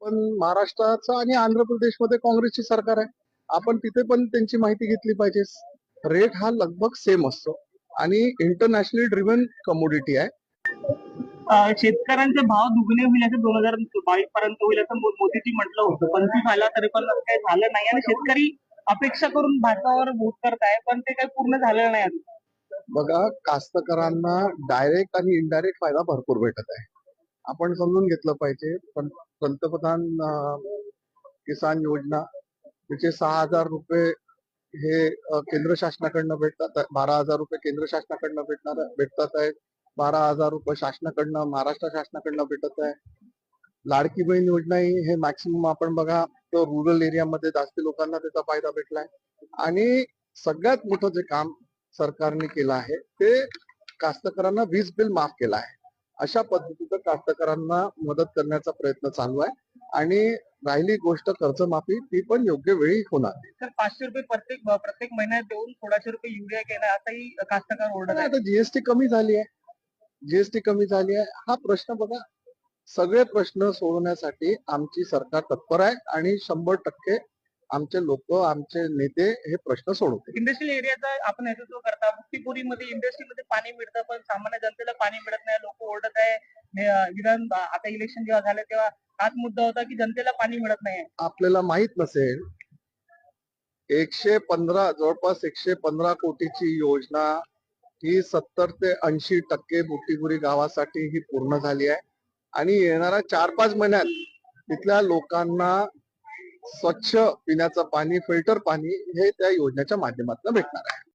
आपण महाराष्ट्राचं आणि आंध्र प्रदेशमध्ये काँग्रेसची सरकार आहे. आपण तिथे पण त्यांची माहिती घेतली पाहिजे. रेट हा लगभग सेम असतो. आणि इंटरनॅशनली ड्रिव्हन कमोडिटी आहे. शेतकऱ्यांचे भाव दुगणे होईल असं दोन हजार बावीस पर्यंत होईल असं मोदीजी म्हटलं होतं. पंचवीस आला तरी पण काही झालं नाही. आणि शेतकरी अपेक्षा करून भाजपावर वोट करत आहे पण ते काही पूर्ण झालेलं नाही बघा कास्तकरांना डायरेक्ट आणि इनडायरेक्ट फायदा भरपूर भेटत आहे. आपण समजून घेतलं पाहिजे. पण पंतप्रधान किसान योजना त्याचे सहा हजार रुपये हे केंद्र शासनाकडनं भेटतात. बारा हजार रुपये केंद्र शासनाकडनं भेटणार भेटतात आहेत. बारा हजार रुपये शासनाकडनं महाराष्ट्र शासनाकडनं भेटत आहे. लाडकी बहीण योजना ही हे मॅक्सिमम आपण बघा तो रुरल एरियामध्ये जास्त लोकांना त्याचा फायदा भेटलाय. आणि सगळ्यात मोठं जे काम सरकारने केलं आहे ते कास्तकरांना वीज बिल माफ केलं आहे. अशा पद्धतीचं कास्तकरांना मदत करण्याचा प्रयत्न चालू आहे. आणि राहिली गोष्ट कर्जमाफी ती पण योग्य वेळी होणार. तर पाचशे रुपये प्रत्येक प्रत्येक महिन्यात देऊन सोळाशे रुपये युरिया केला असाही कास्तकार ओरडत आता जीएसटी कमी झाली आहे. जीएसटी कमी झाली आहे. हा प्रश्न बघा. सगळे प्रश्न सोडवण्यासाठी आमची सरकार तत्पर आहे आणि शंभर टक्के आमचे लोक आमचे नेते हे प्रश्न सोडवतील. इंडस्ट्रियल एरियाचा आपण नेतृत्व करता मुक्तीपुरीमध्ये इंडस्ट्रीमध्ये पाणी मिळतं पण सामान्य जनतेला पाणी मिळत नाही लोक ओरडत आहे. विधान आता इलेक्शन जेव्हा झालं तेव्हा हाच मुद्दा होता की जनतेला पाणी मिळत नाही. आपल्याला माहीत नसेल एकशे पंधरा जवळपास एकशे पंधरा कोटीची योजना ही सत्तर ते ऐंशी टक्के बुटीपुरी गावासाठी ही पूर्ण झाली आहे. आणि येणाऱ्या चार पाच महिन्यात तिथल्या लोकांना स्वच्छ पिण्याचं पाणी फिल्टर पाणी हे त्या योजनेच्या माध्यमातून भेटणार आहे.